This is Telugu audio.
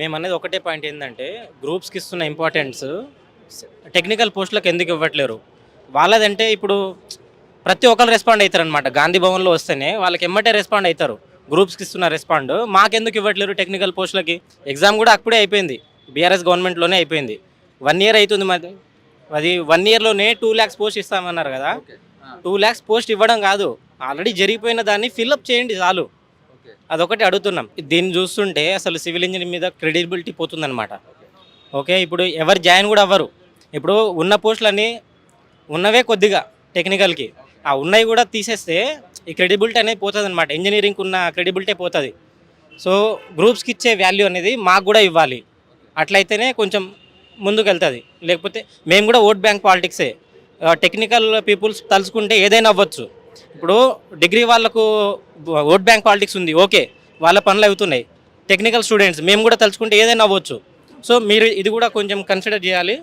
మేము అనేది ఒకటే పాయింట్ ఏంటంటే గ్రూప్స్కి ఇస్తున్న ఇంపార్టెన్స్ టెక్నికల్ పోస్టులకు ఎందుకు ఇవ్వట్లేరు? వాళ్ళదంటే ఇప్పుడు ప్రతి ఒక్కరు రెస్పాండ్ అవుతారు అనమాట గాంధీ భవన్లో వస్తేనే వాళ్ళకి ఎమ్మటే రెస్పాండ్ అవుతారు గ్రూప్స్కి ఇస్తున్న రెస్పాండ్. మాకెందుకు ఇవ్వట్లేరు టెక్నికల్ పోస్టులకి? ఎగ్జామ్ కూడా అప్పుడే అయిపోయింది. బీఆర్ఎస్ గవర్నమెంట్లోనే అయిపోయింది. వన్ ఇయర్ అవుతుంది మరి. అది వన్ ఇయర్లోనే టూ ల్యాక్స్ పోస్ట్ ఇస్తామన్నారు కదా. టూ ల్యాక్స్ పోస్ట్ ఇవ్వడం కాదు. ఆల్రెడీ జరిగిపోయిన దాన్ని ఫిల్అప్ చేయండి చాలు. అదొకటి అడుగుతున్నాం. దీన్ని చూస్తుంటే అసలు సివిల్ ఇంజనీర్ మీద క్రెడిబిలిటీ పోతుందన్నమాట. ఓకే ఇప్పుడు ఎవరు జాయిన్ కూడా అవ్వరు. ఇప్పుడు ఉన్న పోస్టులన్నీ ఉన్నవే కొద్దిగా టెక్నికల్కి. ఆ ఉన్నవి కూడా తీసేస్తే ఈ క్రెడిబిలిటీ అనేది పోతుంది అనమాట ఇంజనీరింగ్కి ఉన్న క్రెడిబిలిటీ పోతుంది. సో గ్రూప్స్కి ఇచ్చే వాల్యూ అనేది మాకు కూడా ఇవ్వాలి. అట్లయితేనే కొంచెం ముందుకు వెళ్తుంది లేకపోతే మేము కూడా ఓట్ బ్యాంక్ పాలిటిక్సే. టెక్నికల్ పీపుల్స్ తలుచుకుంటే ఏదైనా అవ్వచ్చు. ఇప్పుడు డిగ్రీ వాళ్ళకు ఓట్ బ్యాంక్ పాలిటిక్స్ ఉంది ఓకే వాళ్ళ పనులు అవుతున్నాయి. టెక్నికల్ స్టూడెంట్స్ మేము కూడా తలుచుకుంటే ఏదైనా అవ్వచ్చు. సో మీరు ఇది కూడా కొంచెం కన్సిడర్ చేయాలి.